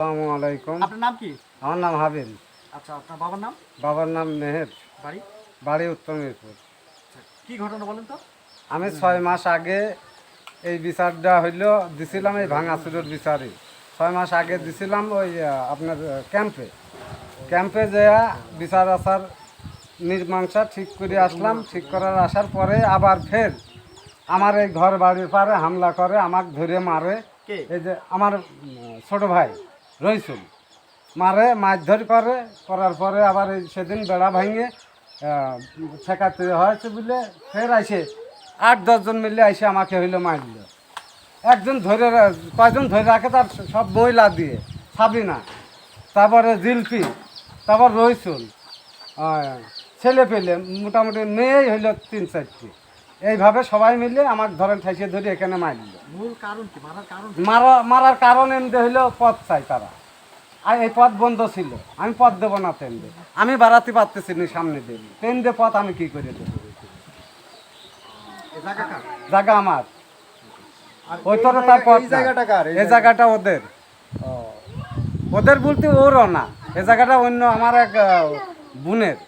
আসসালামু আলাইকুম। আপনার নাম কি? আমার নাম হাবিল আচ্ছা আপনার বাবার নাম? বাবার নাম মেহের। বাড়ি? বাড়ি উত্তর মিরপুর। আচ্ছা কি ঘটনা বলেন তো? আমি ছয় মাস আগে এই বিচারটা হইল দিছিলাম এই ভাঙাচুরের বিচারে। ছয় মাস আগে দিছিলাম ওই আপনার ক্যাম্পে। ক্যাম্পে যেয়া বিচার আসার মীমাংসা ঠিক করে আসলাম। ঠিক করার আসার পরে আবার ফের আমার এই ঘর বাড়ির পারে হামলা করে আমাকে ধরে মারে। এই যে আমার ছোট ভাই। রইসুল মারে মারধর করে করার পরে আবার এই সেদিন বেড়া ভাঙে ঠেকাতে হয়েছে বলে ফের আইসে আট দশজন মিলে আইসে আমাকে হইল মারল। একজন ধরে কয়জন ধরে রাখে তার সব মহিলা দিয়ে সাবিনা তারপরে জিলপি তারপর রইসুল আহ, ছেলে পেলে মোটামুটি মেয়েই হইল তিন চারটি। এইভাবে সবাই মিলে আমার ধরেন ঠাইসে ধরে এখানে মারল মূল কারণ কি? মারার কারণ মারা মারার কারণ এমনি হইল পথ চাই তারা। আর এই পথ বন্ধ ছিল। আমি পথ দেবো না তেমনি আমি বাড়াতে পারতেছি না সামনে দিয়ে। তেন দিয়ে পথ আমি কি করে দেবো? জায়গা আমার। ওই তোর পথ এই জায়গাটা ওদের। ওদের বলতে ওরও না। এ জায়গাটা অন্য আমার এক বোনের।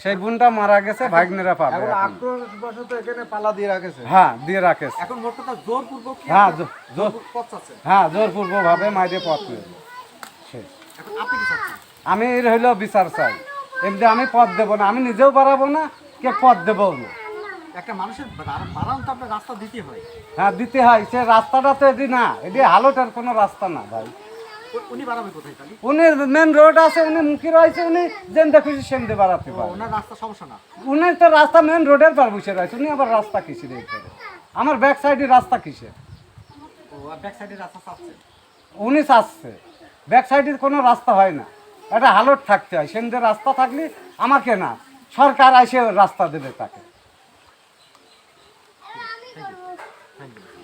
সেই বোনটা মারা গেছে ভাগ্নেরা পাবে এখন। আক্রোশবশত এখানে পালা দিয়ে রাখেছে। হ্যাঁ দিয়ে রাখেছে। এখন মোট কথা জোরপূর্বক কি হ্যাঁ আপনার জো- জো- পথ চাচ্ছে হ্যাঁ জোরপূর্বকভাবে মাইরে পথ নেবে শেষ। এখন আপনি কি চাচ্ছেন? আমি এর হইল বিচার চাই। এমনি আমি পথ দেবো না আমি নিজেও বাড়াবো না কে পথ দেবো না। একটা মানুষের বাড়া- বাড়ানো তো আপনার রাস্তা দিতে হয়। হ্যাঁ দিতে হয় সে রাস্তাটা তো এটি না এটি হালোটার কোনো রাস্তা না ভাই। উনি বাড়াবে কোথায় তাহলে? উনি মেন রোড আছে উনি মুখী রয়েছে উনি যেন দেখুছি সেন দিয়ে বাড়াতে পারে। ওনার রাস্তা সমস্যা না? উনি তো রাস্তা মেন রোডের পার বসে রয়েছে উনি আবার রাস্তা এই করে আমার ব্যাক সাইডে রাস্তা কিসের ও ব্যাক সাইডে রাস্তা চাচ্ছে উনি চাচ্ছে ব্যাক সাইডের কোনো রাস্তা হয় না। একটা হালট থাকতে হয় সেন রাস্তা থাকলে আমাকে না সরকার এসে রাস্তা দেবে তাকে। Thank you